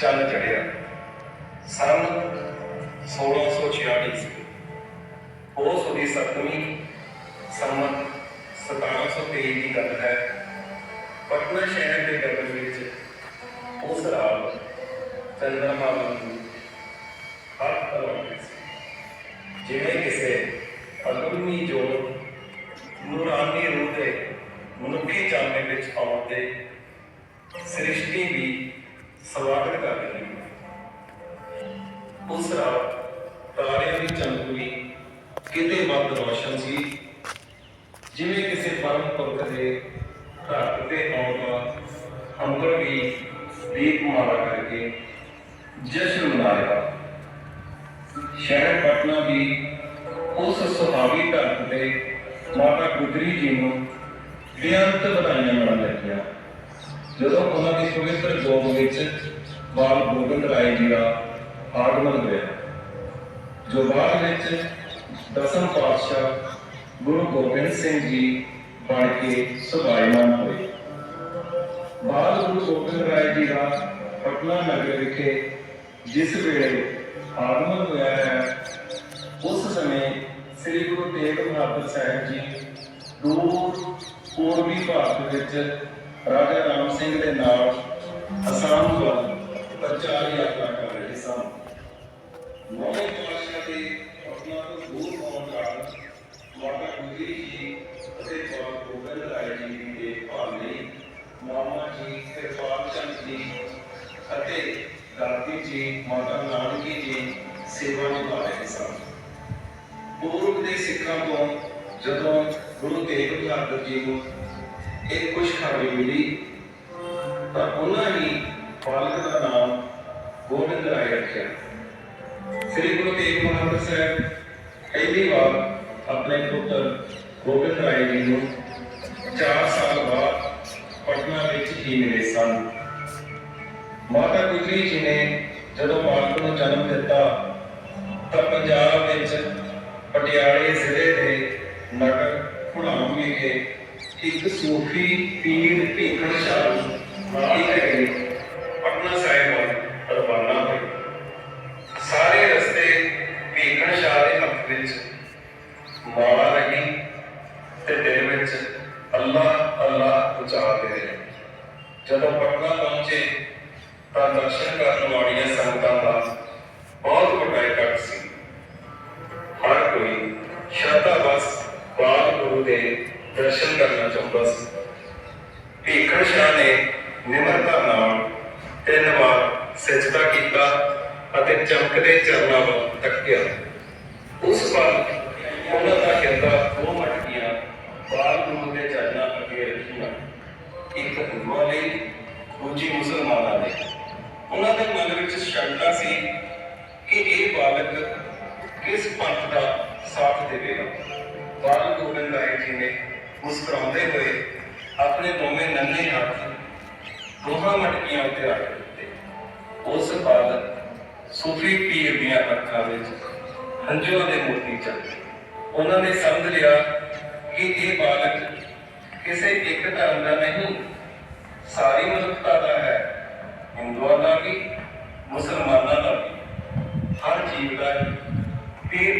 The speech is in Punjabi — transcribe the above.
ਚੰਨ ਚੜਿਆ। ਸਨ 1646 ਸੀ ਉਹ ਸੁਦੀ ਸਤਵੀਂ ਸੰਮਤ 1723 ਦੀ ਗੱਲ ਹੈ। ਪਟਨਾ ਸ਼ਹਿਰ ਦੇ ਗਗਨ ਵਿੱਚ ਉਸ ਰਾਤ ਚੰਦਰਮਾ ਵਾਂਗੂ ਹਰ ਤਰ੍ਹਾਂ ਸੀ। ਜਿਵੇਂ ਕਿਸੇ ਅਗਮੀ ਜੋਤ ਨੂਰਾਨੀ ਰੂਹ ਦੇ ਮਨੁੱਖੀ ਚਾਨਣੇ ਵਿੱਚ ਆਉਣ ਤੇ ਸ੍ਰਿਸ਼ਟੀ ਵੀ ਸਵਾਗਤ ਕਰ ਰਹੀ ਹੈ। ਉਸ ਰਾਤ ਤਾਰਿਆਂ ਦੀ ਚਮਕਣੀ ਕਿਤੇ ਵੱਧ ਰੋਸ਼ਨ ਸੀ। ਜਿਵੇਂ ਕਿਸੇ ਪਰਮ ਪੁਰਖ ਦੇ ਘਰ ਤੇ ਆਉਣ ਦਾ ਅੰਬਰ ਵੀ ਦੀਪਮਾਲਾ ਕਰਕੇ ਜਸ਼ਨ ਮਨਾਇਆ। ਸ਼ਹਿਰ ਪਟਨਾ ਵੀ ਉਸ ਸੁਹਾਵੀ ਧਰਤ ਤੇ ਮਾਤਾ ਗੁਜਰੀ ਜੀ ਨੂੰ ਬੇਅੰਤ ਵਧਾਈਆਂ ਮਨਾਉਣ ਲੱਗੀਆਂ। ਜਦੋਂ ਉਹਨਾਂ ਦੀ ਪਵਿੱਤਰ ਗੋਦ ਵਿੱਚ ਬਾਲ ਗੋਬਿੰਦ ਰਾਏ ਜੀ ਦਾ ਆਗਮਨ ਹੋਇਆ, ਜੋ ਬਾਅਦ ਵਿੱਚ ਦਸਮ ਪਾਤਸ਼ਾਹ ਗੁਰੂ ਗੋਬਿੰਦ ਸਿੰਘ ਜੀ ਬਣ ਕੇ ਸੁਭਾਈਮਾਨ ਹੋਏ। ਬਾਅਦ ਗੁਰੂ ਗੋਬਿੰਦ ਰਾਏ ਜੀ ਦਾ ਪਟਨਾ ਨਗਰ ਵਿਖੇ ਜਿਸ ਵੇਲੇ ਆਗਮਨ ਹੋਇਆ ਹੈ, ਉਸ ਸਮੇਂ ਸ੍ਰੀ ਗੁਰੂ ਤੇਗ ਬਹਾਦਰ ਸਾਹਿਬ ਜੀ ਦੂਰ ਪੂਰਬੀ ਭਾਰਤ ਵਿੱਚ ਰਾਜਾ ਰਾਮ ਸਿੰਘ ਦੇ ਨਾਲ ਅਸਾਮ ਵੱਲ ਪ੍ਰਚਾਰ ਯਾਤਰਾ ਕਰ ਰਹੇ ਸਨ। ਨੌਵੇਂ ਪਾਤਸ਼ਾਹ ਦੇ ਪਟਨਾ ਤੋਂ ਦੂਰ ਹੋਣ ਕਾਰਨ ਮਾਤਾ ਗੁਜਰੀ ਜੀ ਅਤੇ ਬਾਬਾ ਗੋਬਿੰਦ ਰਾਏ ਜੀ ਦੀ ਦੇਖਭਾਲ ਲਈ ਮਾਮਾ ਜੀ ਕਿਰਪਾਲ ਚੰਦ ਜੀ ਅਤੇ ਦਾਦੀ ਜੀ, ਮਾਤਾ ਨਾਨਕੀ ਜੀ ਸੇਵਾ ਨਿਭਾ ਰਹੇ ਸਨ। ਪੂਰਬ ਦੇ ਸਿੱਖਾਂ ਤੋਂ ਜਦੋਂ ਗੁਰੂ ਤੇਗ ਬਹਾਦਰ ਜੀ ਨੂੰ ਇਹ ਖੁਸ਼ਖਬਰੀ ਮਿਲੀ। ਤਾਂ ਉਹਨਾਂ ਹੀ ਬਾਲਕ ਦਾ ਨਾਮ ਗੋਬਿੰਦ ਰਾਏ ਰੱਖਿਆ। ਸ੍ਰੀ ਗੁਰੂ ਤੇਗ ਬਹਾਦਰ ਸਾਹਿਬ ਪਹਿਲੀ ਵਾਰ ਆਪਣੇ ਪੁੱਤਰ ਗੋਬਿੰਦ ਰਾਏ ਜੀ ਨੂੰ 4 ਸਾਲ ਬਾਅਦ ਪਟਨਾ ਵਿੱਚ ਹੀ ਮਿਲੇ ਸਨ। ਮਾਤਾ ਗੁਜਰੀ ਜੀ ਨੇ ਜਦੋਂ ਬਾਲਕ ਨੂੰ ਜਨਮ ਦਿੱਤਾ, ਤਾਂ ਪੰਜਾਬ ਵਿੱਚ ਪਟਿਆਲੇ ਜ਼ਿਲ੍ਹੇ ਦੇ ਨਗਰ ਘੁੜਾਮ ਵਿਖੇ ਇੱਕ ਸੂਫੀ ਪੀਰ ਭੀਖਣ ਸ਼ਾਹ। ਇੱਕ ਗਏ ਪਟਨਾ ਸਾਹਿਬ ਵੱਲ ਰਵਾਨਾ ਹੋਏ ਸਾਰੇ ਰਸਤੇ ਭੀਖਣ ਸ਼ਾਹ ਦੇ ਹੱਥ ਵਿੱਚ। ਮਾਲਾ ਰਹੀ ਤੇ ਦਿਲ ਵਿੱਚ ਅੱਲਾ ਅੱਲਾ ਉਚਾਰਦੇ ਰਹੇ ਜਦੋਂ ਪਟਨਾ ਪਹੁੰਚੇ ਤਾਂ ਦਰਸ਼ਨ ਕਰਨ ਵਾਲੀਆਂ ਸੰਗਤਾਂ ਦਾ ਬਹੁਤ ਵੱਡਾ ਇਕੱਠ ਸੀ। ਹਰ ਕੋਈ ਸ਼ਰਧਾ ਬਸ ਬਾਲ ਗੁਰੂ ਦੇ ਦਰਸ਼ਨ ਕਰਨਾ ਚਾਹੁੰਦਾ ਸੀ। ਭੀਖਣ ਸ਼ਾਹ ਨੇ ਨਿਮਰਤਾ ਨਾਲ ਤਿੰਨ ਵਾਰ ਸਜਦਾ ਕੀਤਾ ਅਤੇ ਚਮਕਦੇ ਚਰਨਾਂ ਵੱਲ ਤੱਕਿਆ। ਉਸ ਪਲ ਉਹਨਾਂ ਦਾ ਹਿਰਦਾ ਦੋ ਮਟਕੀਆਂ, ਬਾਲ ਗੁਰੂ ਦੇ ਚਰਨਾਂ ਅੱਗੇ ਰੱਖੀਆਂ। ਇੱਕ ਹਿੰਦੂਆਂ ਲਈ, ਦੂਜੀ ਮੁਸਲਮਾਨਾਂ ਲਈ। ਉਹਨਾਂ ਦੇ ਮਨ ਵਿੱਚ ਸ਼ੰਕਾ ਸੀ ਕਿ ਇਹ ਬਾਲਕ ਕਿਸ ਪੰਥ ਦਾ ਸਾਥ ਦੇਵੇਗਾ। ਬਾਲ ਗੋਬਿੰਦ ਰਾਏ ਜੀ ਨੇ ਮੁਸਕਰਾਉਂਦੇ ਹੋਏ ਆਪਣੇ ਦੋਵੇਂ ਨੰਨੇ ਹੱਥ ਦੋਹਾਂ ਮਟਕੀਆਂ ਉੱਤੇ ਰੱਖ ਦਿੱਤੇ। ਉਸ ਪਲ ਸੂਫੀ ਪੀਰ ਦੀਆਂ ਅੱਖਾਂ ਵਿੱਚ ਹੰਝੂਆਂ ਦੇ ਮੋਤੀ ਚੱਲੇ ਉਹਨਾਂ ਨੇ ਸਮਝ ਲਿਆ ਕਿ ਇਹ ਬਾਲਕ ਕਿਸੇ ਇੱਕ ਧਰਮ ਦਾ ਨਹੀਂ, ਸਾਰੀ ਮਨੁੱਖਤਾ ਦਾ ਹੈ। ਹਿੰਦੂਆਂ ਦਾ ਵੀ, ਮੁਸਲਮਾਨਾਂ ਦਾ ਵੀ। ਹਰ ਜੀਵ ਦਾ ਪੀਰ